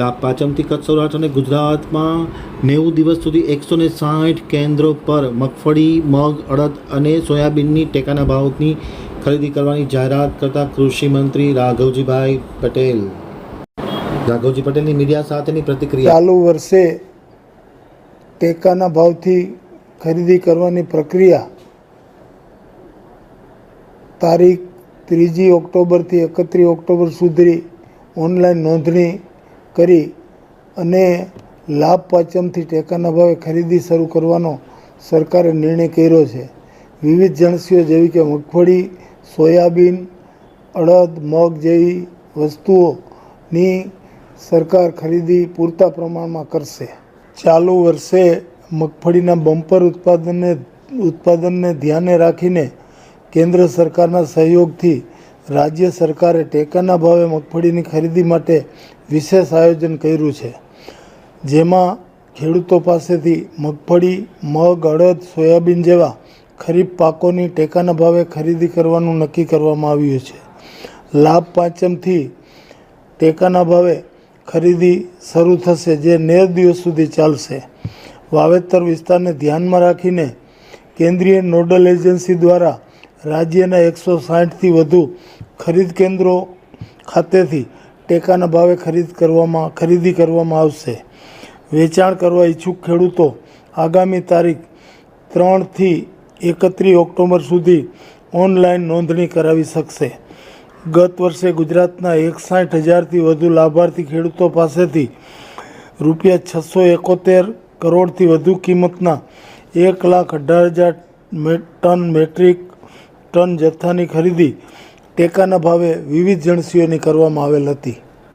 લાભ પાંચમથી કચ્છ સૌરાષ્ટ્ર અને ગુજરાતમાં નેવું દિવસ સુધી એકસો ને સાઠ કેન્દ્રો પર મગફળી, મગ, અડદ અને સોયાબીનની ટેકાના ભાવની ખરીદી કરવાની જાહેરાત કરતા કૃષિમંત્રી રાઘવજીભાઈ પટેલ. રાઘવજી પટેલની મીડિયા સાથેની પ્રતિક્રિયા. ચાલુ વર્ષે ટેકાના ભાવથી ખરીદી કરવાની પ્રક્રિયા તારીખ ત્રીજી ઓક્ટોબરથી એકત્રીસ ઓક્ટોબર સુધી ઓનલાઈન નોંધણી કરી અને લાભ પાંચમથી ટેકાના ભાવે ખરીદી શરૂ કરવાનો સરકારે નિર્ણય કર્યો છે. વિવિધ જણસીઓ જેવી કે મગફળી, સોયાબીન, અડદ, મગ જેવી વસ્તુઓની સરકાર ખરીદી પૂરતા પ્રમાણમાં કરશે. ચાલુ વર્ષે મગફળીના બમ્પર ઉત્પાદનને ઉત્પાદનને ધ્યાને રાખીને કેન્દ્ર સરકારના સહયોગથી રાજ્ય સરકારે ટેકાના ભાવે મગફળીની ખરીદી માટે વિશેષ આયોજન કર્યું છે, જેમાં ખેડૂતો પાસેથી મગફળી, મગ, અડદ, સોયાબીન જેવા ખરીફ પાકોની ટેકાના ભાવે ખરીદી કરવાનું નક્કી કરવામાં આવ્યું છે. લાભ પાંચમથી ટેકાના ભાવે ખરીદી શરૂ થશે, જે નેર દિવસ સુધી ચાલશે. વાવેતર વિસ્તારને ધ્યાનમાં રાખીને કેન્દ્રીય નોડલ એજન્સી દ્વારા રાજ્યના એકસો સાઠથી વધુ ખરીદ કેન્દ્રો ખાતેથી ટેકાના ભાવે ખરીદ કરવામાં, ખરીદી કરવામાં આવશે. વેચાણ કરવા ઈચ્છુક ખેડૂતો આગામી તારીખ ત્રણથી એકત્રીસ ઓક્ટોબર સુધી ઓનલાઈન નોંધણી કરાવી શકશે. ગત વર્ષે ગુજરાતના એકસાઠ હજારથી વધુ લાભાર્થી ખેડૂતો પાસેથી રૂપિયા છસો એકોતેર કરોડથી વધુ કિંમતના એક લાખ અઢાર હજાર ટન મેટ્રિક ટન જથ્થાની ખરીદી ટેકાના ભાવે વિવિધ જણસીઓની કરવામાં આવેલ હતી.